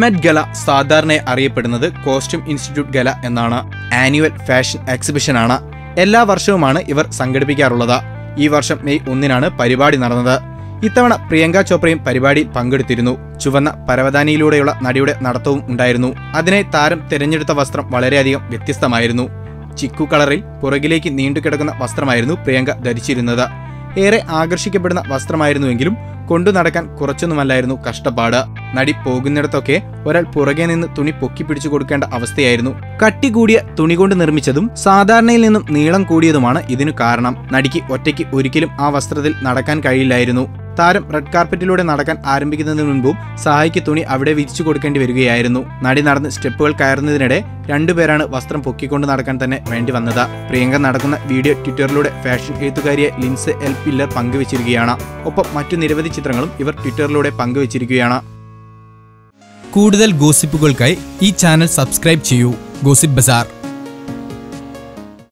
Met ഗല സാധാരണയായി അറിയപ്പെടുന്നത് costume institute ഗല എന്നാണ്. ആനുവൽ ഫാഷൻ എക്സിബിഷൻ ആണ് എല്ലാ വർഷവുമാണ് ഇവർ സംഘടിപ്പിക്കാറുള്ളത്. ഈ വർഷം മെയ് ഒന്നിനാണ് പരിപാടി നടന്നത്. ഇത്തവണ പ്രിയങ്ക ചോപ്രയും പരിപാടിയിൽ പങ്കെടുത്തിരുന്നു. ചുവന്ന പരവതാനിയിലൂടെയുള്ള നടിയുടെ നടത്തവും ഉണ്ടായിരുന്നു. അതിനെ താരം തിരഞ്ഞെടുത്ത വസ്ത്രം വളരെയധികം വ്യത്യസ്തമായിരുന്നു. ചിക്കു കളറിൽ പുറകിലേക്ക് നീണ്ടുകിടക്കുന്ന വസ്ത്രമായിരുന്നു പ്രിയങ്ക ധരിച്ചിരുന്നത്. ഏറെ ആകർഷിക്കപ്പെടുന്ന വസ്ത്രമായിരുന്നുവെങ്കിലും കൊണ്ടു നടക്കാൻ കുറച്ചൊന്നുമല്ലായിരുന്നു കഷ്ടപ്പാട്. നടി പോകുന്നിടത്തൊക്കെ ഒരാൾ പുറകെ നിന്ന് തുണി പൊക്കി പിടിച്ചു കൊടുക്കേണ്ട അവസ്ഥയായിരുന്നു. കട്ടി കൂടിയ തുണി കൊണ്ട് നിർമ്മിച്ചതും സാധാരണയിൽ നിന്നും നീളം കൂടിയതുമാണ് ഇതിനു കാരണം. നടിക്ക് ഒറ്റയ്ക്ക് ഒരിക്കലും ആ വസ്ത്രത്തിൽ നടക്കാൻ കഴിയില്ലായിരുന്നു. താരം റെഡ് കാർപ്പറ്റിലൂടെ നടക്കാൻ ആരംഭിക്കുന്നതിന് മുൻപും സഹായിക്ക് തുണി അവിടെ വിരിച്ചു കൊടുക്കേണ്ടി വരികയായിരുന്നു. നടി നടന്ന് സ്റ്റെപ്പുകൾ കയറുന്നതിനിടെ രണ്ടുപേരാണ് വസ്ത്രം പൊക്കിക്കൊണ്ട് നടക്കാൻ തന്നെ വേണ്ടി വന്നത്. പ്രിയങ്ക നടക്കുന്ന വീഡിയോ ട്വിറ്ററിലൂടെ ഫാഷൻ എഴുത്തുകാരിയെ ലിൻസ് എൽ പില്ലർ പങ്കുവച്ചിരിക്കുകയാണ്. ഒപ്പം മറ്റു നിരവധി ചിത്രങ്ങളും ഇവർ ട്വിറ്ററിലൂടെ പങ്കുവച്ചിരിക്കുകയാണ്. കൂടുതൽ ഗോസിപ്പുകൾക്കായി ഈ ചാനൽ സബ്സ്ക്രൈബ് ചെയ്യൂ. Gossip bazaar.